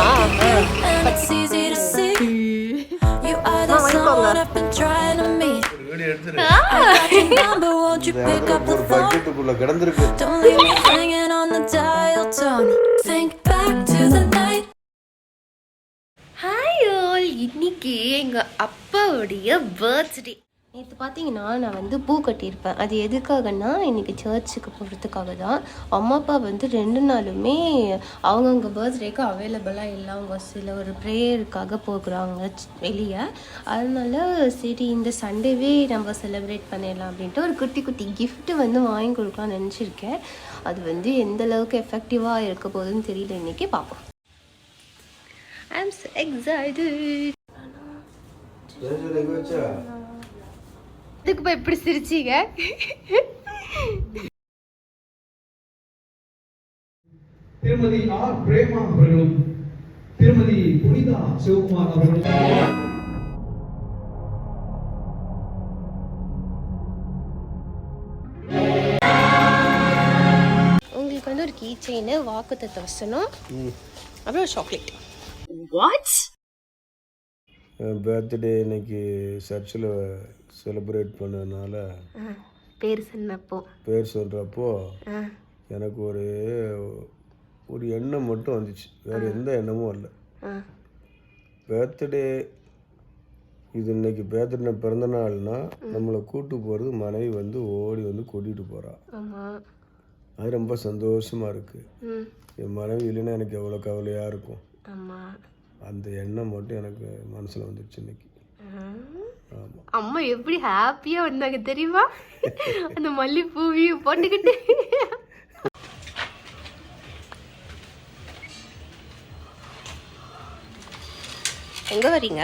தெரியுமா And it's easy to see. You are the someone I've been trying to meet. Video எடுத்துரு I got your number, won't you pick up the ஒரு phone? பக்கெட்டுக்குள்ள கிடந்திருக்கு Don't leave me hanging on the dial tone. Think back to the night. Hi all இன்னைக்கு எங்கள் அப்பாவுடைய birthday நேற்று பார்த்தீங்கன்னா நான் வந்து பூ கட்டியிருப்பேன். அது எதுக்காகன்னா இன்றைக்கி சர்ச்சுக்கு போகிறதுக்காக தான். அம்மா அப்பா வந்து ரெண்டு நாளுமே அவங்கவுங்க பர்த்டேக்கு அவைலபிளாக இல்லை. அவங்க சில ஒரு ப்ரேயருக்காக போகிறாங்க வெளியே. அதனால சரி இந்த சண்டேவே நம்ம செலிப்ரேட் பண்ணிடலாம் அப்படின்ட்டு ஒரு குட்டி குட்டி கிஃப்ட்டு வந்து வாங்கி கொடுக்கலாம்னு நினச்சிருக்கேன். அது வந்து எந்த அளவுக்கு எஃபெக்டிவாக இருக்க போகுதுன்னு தெரியல. இன்னைக்கு பார்ப்போம். ஐ so excited. இதுக்கு போய் இப்படி சிரிச்சீங்க? திருமதி ஆர் பிரேமா அவர்களும் திருமதி புனிதா சிவகுமார் அவர்களும். உங்களுக்கு வந்து ஒரு கீ செயின் வாக்குத்தத்த வசனம் அப்புறம் சாக்லேட் வாட் பர்த்டே இன்னைக்கு சர்ச்சில் செலிப்ரேட் பண்ணதுனால பேர் சொன்னப்போ. பேர் சொல்கிறப்போ எனக்கு ஒரு ஒரு எண்ணம் மட்டும் வந்துச்சு. வேறு எந்த எண்ணமும் இல்லை பர்த்டே இது இன்னைக்கு பர்த்டே பிறந்த நாள்னா நம்மளை கூட்டு போகிறது மனைவி வந்து ஓடி வந்து கூட்டிகிட்டு போகிறா அது ரொம்ப சந்தோஷமாக இருக்குது என் மனைவி இல்லைன்னா எனக்கு எவ்வளோ கவலையாக இருக்கும். அந்த எண்ணம் மட்டும் எனக்கு மனசில் வந்துடுச்சு இன்னைக்கு. அம்மா எப்படி ஹாப்பியாக வந்தாங்க தெரியுமா? அந்த மல்லிப்பூவையும் போட்டுக்கிட்டு. எங்கே வரீங்க?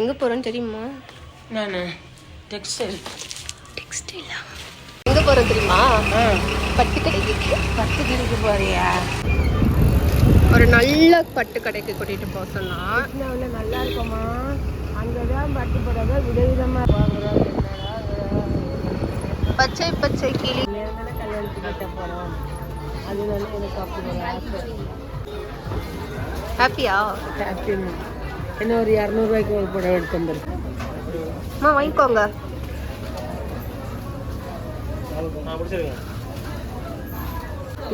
எங்கே போகிறோன்னு தெரியுமா? நான் டெக்ஸ்டைல் டெக்ஸ்டைலா எங்கே போகிறோம் தெரியுமா? பட்டு கடைக்கு. பத்து கிலோக்கு போறியா? ஒரு நல்ல பட்டு கடைக்கு கூட்டிகிட்டு போக சொன்னா. நல்லா இருக்குமா? அங்கே தான் பட்டு போடாத விதவிதமாக வாங்குறோம். பச்சை பச்சை கிளி. என்னடா கல்யாணத்துக்கு கட்ட போகிறோம் அதனால எனக்கு அப்படி ஒரு ஆசை. ஹாப்பியா என்ன ஒரு இரநூறுவாய்க்கு ஒரு புடவை எடுத்து வந்துருக்கு. அம்மா வாங்கிக்கோங்க.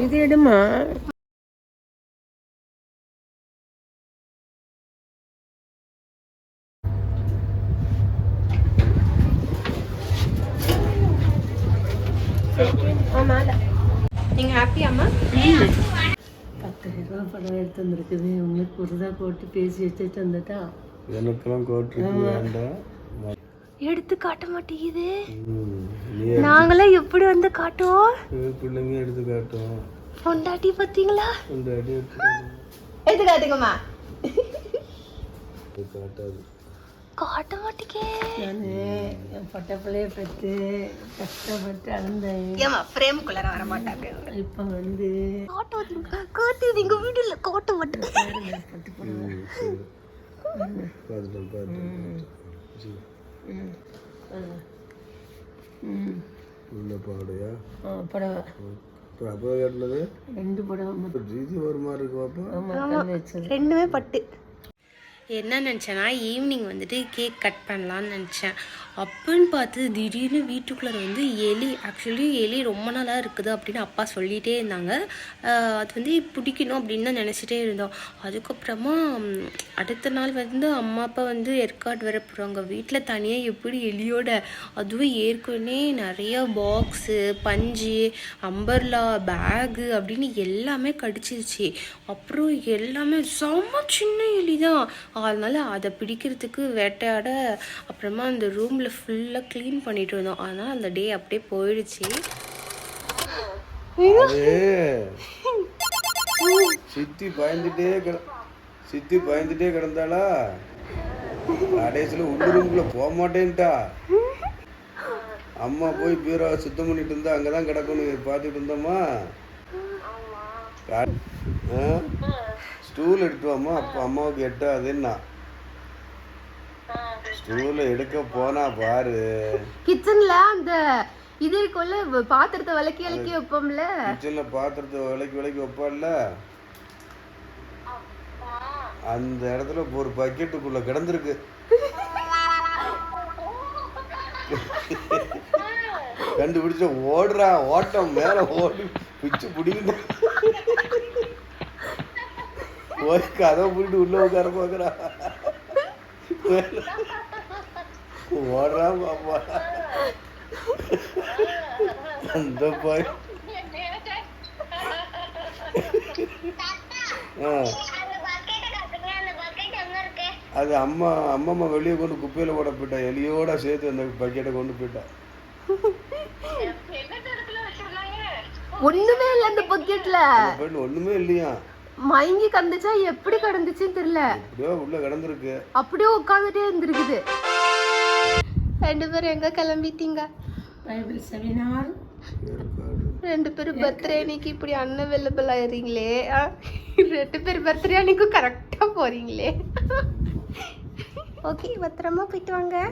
இது எடுமா நீங்கள் ஹாப்பியாம்மா பத்தாயிரம் ரூபா புடவை எடுத்து வந்திருக்குது. உங்களுக்கு புதுதா போட்டு பேசி வச்சுட்டு வந்துட்டா. எனக்கெல்லாம் கோட்ருக்கு வேண்டாம். எடுத்து காட்ட மாட்டேங்குது. ம், நீ நாங்களே எப்படி வந்து காட்டுவோம்? பிள்ளைங்க எடுத்து காட்டும் பொண்டாட்டி பார்த்தீங்களா எடுத்து காட்டுங்கம்மா. இது காட்டாது. காட்ட மாட்டேங்க நான் என் பட்ட பிள்ளைய பெற்று கஷ்டப்பட்டு அழுந்தேன். ஏமா ஃப்ரேமுக்குள்ளார வர மாட்டாங்க இப்போ வந்து காட்ட காட்டு நீங்க வீடுல காட்ட மாட்டேங்க பட்டு புடவை ம், சரி. பார்த்துட்டேன் பார்த்துட்டேன் சரி ம். ம். உள்ள பாடையா? புடவை. அப்புறம் அப்போ கேட்டது ரெண்டு ஜிஜி ஒரு மாதிரி இருக்கு ரெண்டுமே பட்டு. என்ன நினச்சேன்னா ஈவினிங் வந்துட்டு கேக் கட் பண்ணலான்னு நினச்சேன். அப்போன்னு பார்த்து திடீர்னு வீட்டுக்குள்ளே வந்து எலி ஆக்சுவலி எலி ரொம்ப நாளாக இருக்குது அப்படின்னு அப்பா சொல்லிகிட்டே இருந்தாங்க. அது வந்து பிடிக்கணும் அப்படின்னு தான் நினச்சிட்டே இருந்தோம். அதுக்கப்புறமா அடுத்த நாள் வந்து அம்மா அப்பா வந்து ஏற்காடு வர போகிறாங்க வீட்டில் தனியாக எப்படி எலியோட அதுவும் ஏற்கனவே நிறைய பாக்ஸு பஞ்சு அம்பர்லா பேகு அப்படின்னு எல்லாமே கடிச்சிருச்சு. அப்புறம் எல்லாமே செம்ம சின்ன எலி தான். அதனால அதை பிடிக்கிறதுக்கு வேட்டையாட அப்புறமா அந்த ரூமில் ஃபுல்லாக க்ளீன் பண்ணிட்டு இருந்தோம். அதனால் அந்த டே அப்படியே போயிடுச்சு. சித்தி பயந்துட்டே கிட சித்தி பயந்துட்டே கிடந்தாளா? கடைசியில் உள்ளுருக்குள்ள போக மாட்டேன்ட்டா அம்மா போய் பீரோ சுத்தம் பண்ணிட்டு இருந்தா அங்கே தான் கிடக்கணும் பார்த்துட்டு இருந்தோமா? ஸ்டூல் எடுத்து வாமா அப்போ அம்மாவுக்கு எட்டாதுன்னா. ஸ்டூலை எடுக்க போனா பாரு. கிச்சனில் அந்த இது இருக்கும்ல பாத்திரத்தை விளக்கி விளக்கி வைப்போம்ல. கிச்சனில் பாத்திரத்தை விலைக்கு விலைக்கு வைப்பாள்ல அந்த இடத்துல ஒரு பக்கெட்டுக்குள்ள கிடந்திருக்கு. கண்டுபிடிச்ச ஓடுறா ஓட்டம் மேல ஓடி பிச்சு பிடிக்கிட்டு. போய் கதை பிடிட்டு உள்ள உட்கார பார்க்குறா. ஓடுறா பாப்பா அந்த பாய். அது அம்மா அம்மம்மா வெளியே கொண்டு குப்பையில் போட போயிட்டா. எலியோட சேர்த்து அந்த பக்கெட்டை கொண்டு போயிட்டா. ஒண்ணுமே இல்லை அந்த பக்கெட்ல ஒண்ணுமே இல்லையா? மயங்கி கடந்துச்சா? எப்படி கடந்துச்சுன்னு தெரியல. எப்படியோ உள்ள கிடந்திருக்கு. அப்படியே உட்காந்துட்டே இருந்திருக்குது. ரெண்டு பேரும் எங்க கிளம்பிட்டீங்க? Bible seminar. ரெண்டு பேரும் பர்த்டே அன்னைக்கு இப்படி அன்அவைலபிள் ஆயிடுறீங்களே ஆ? ரெண்டு பேர் பர்த்டே அன்னைக்கும் கரெக்டா போறீங்களே. ஓகே பத்திரமா போயிட்டு வாங்க.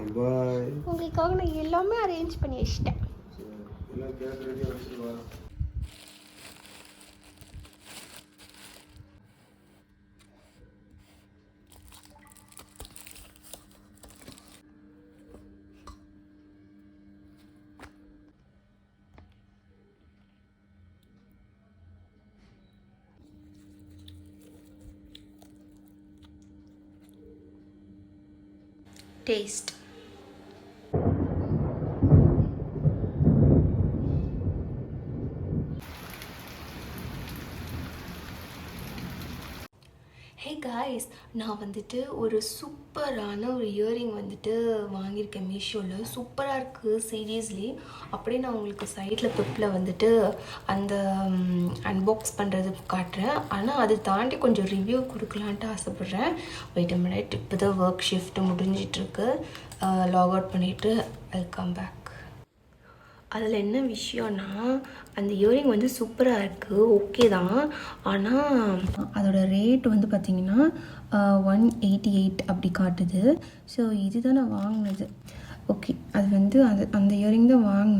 உங்களுக்காக நான் எல்லாமே அரேஞ்ச் பண்ணி வச்சிட்டேன். எல்லாம் கேஸ் ரெடியாக வச்சுட்டு வா டேஸ்ட் ஹே காய்ஸ் நான் வந்துட்டு ஒரு சூப்பரான ஒரு இயரிங் வந்துட்டு வாங்கியிருக்கேன் மீஷோவில் சூப்பராக இருக்குது சீரியஸ்லி அப்படியே நான் உங்களுக்கு சைடில் பிப்பில் வந்துட்டு அந்த அன்பாக்ஸ் பண்ணுறது காட்டுறேன். ஆனால் அதை தாண்டி கொஞ்சம் ரிவ்யூ கொடுக்கலான்ட்டு ஆசைப்பட்றேன். வெயிட் மினிட் இப்போ தான் ஒர்க் ஷிஃப்ட் முடிஞ்சிட்ருக்கு லாக் அவுட் பண்ணிவிட்டு வெல்கம் பேக் அதில் என்ன விஷயம்னா அந்த இயரிங் வந்து சூப்பராக இருக்குது ஓகே தான். ஆனால் அதோட ரேட் வந்து பார்த்திங்கன்னா ஒன் எயிட்டி எயிட் அப்படி காட்டுது. ஸோ இதுதான் நான் வாங்கினது. ஓகே அது வந்து அது அந்த இயரிங் தான் வாங்கினேன்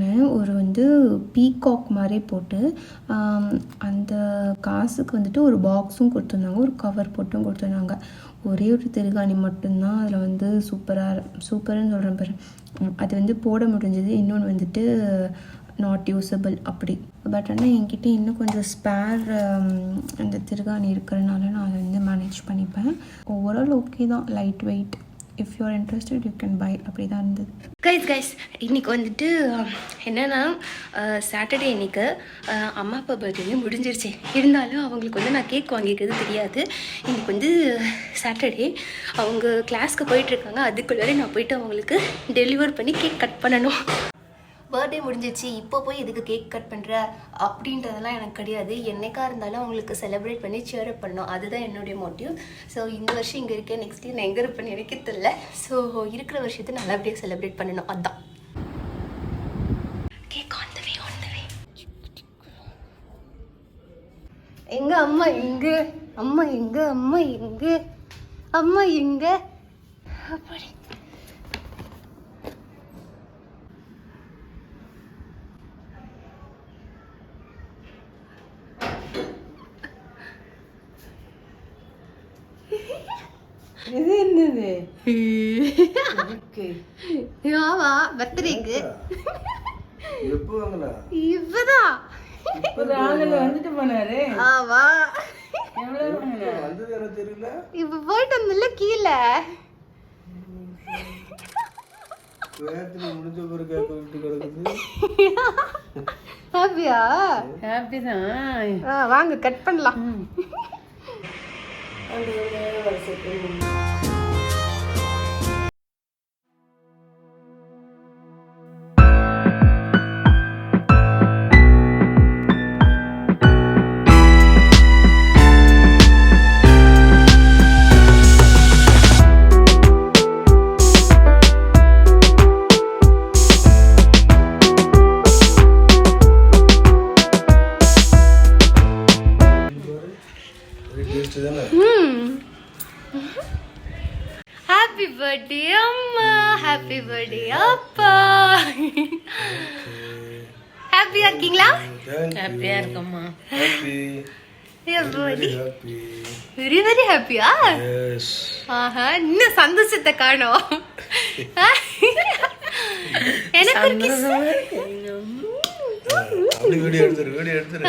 வந்து பீகாக் மாதிரி போட்டு அந்த காசுக்கு வந்துட்டு ஒரு பாக்ஸும் கொடுத்துருந்தாங்க. ஒரு கவர் போட்டும் கொடுத்துருந்தாங்க. ஒரே ஒரு திருகாணி மட்டும்தான் அதில் வந்து சூப்பராக சூப்பர்னு சொல்கிறேன் பாரு. அது வந்து போட முடிஞ்சது. இன்னொன்று வந்துட்டு நாட் யூஸபிள் அப்படி. பட் ஆனால் என்கிட்ட இன்னும் கொஞ்சம் ஸ்பேர் அந்த திருகாணி இருக்கிறனால நான் அதை வந்து மேனேஜ் பண்ணிப்பேன். ஓவரால் ஓகே தான். Light weight if you are interested you can buy அப்படி தான் இருந்தது. கைஸ் கைஸ் இன்னைக்கு வந்துட்டு என்னென்னா என்னன்னா சாட்டர்டே இன்னைக்கு அம்மா அப்பா பர்த்டே முடிஞ்சிருச்சு. இருந்தாலும் அவங்களுக்கு வந்து நான் கேக் வாங்கிக்கிறது தெரியாது. இன்னைக்கு வந்து சாட்டர்டே அவங்க கிளாஸ்க்கு போயிட்டுருக்காங்க அதுக்குள்ளே நான் போயிட்டு அவங்களுக்கு டெலிவர் பண்ணி கேக் கட் பண்ணணும். பர்த்டே முடிஞ்சிச்சு இப்போ போய் எதுக்கு கேக் கட் பண்ணுற அப்படின்றதெல்லாம் எனக்கு கிடையாது. என்னைக்கா இருந்தாலும் அவங்களுக்கு செலிப்ரேட் பண்ணி சேர் அப் பண்ணோம் அதுதான் என்னுடைய மோட்டிவ் ஸோ இந்த வருஷம் இங்கே இருக்கேன். நெக்ஸ்ட் இயர் நான் எங்கே இருப்பேன் எனக்கு தெரியல. ஸோ இருக்கிற வருஷத்தை நல்லபடியாக செலிப்ரேட் பண்ணணும். அதுதான் cake on the way on the எங்க அம்மா எங்க அம்மா எங்க அம்மா எங்க அம்மா எங்க அப்படி இது என்னது. ஆமா பர்த்டேக்கு எப்போ வாங்கல இப்பதான் ஒரு ஆளுல வந்துட்டு போனாரு. ஆமா எவ்வளவு? வந்தது எனக்கு தெரியல? இப்ப போயிட்டு வந்தல கீழே. வேகத்தில் முடிஞ்ச பிறகு கேட்க விட்டு கிடக்குது. ஹாப்பியா? ஹாப்பி தான். வாங்க கட் பண்ணலாம். அந்த ஒரு ஹாப்பி பர்த்டே அம்மா ஹாப்பி பர்த்டே அப்பா ஹாப்பியா இருக்கீங்களா ஹாப்பியா இருக்கம்மா ஹாப்பி வெரி வெரி வெரி ஹாப்பியா எஸ் ஆஹா இன்னும் சந்தோஷத்தை காணோம் எனக்கு வீடியோ எடுத்துரு வீடியோ எடுத்துரு.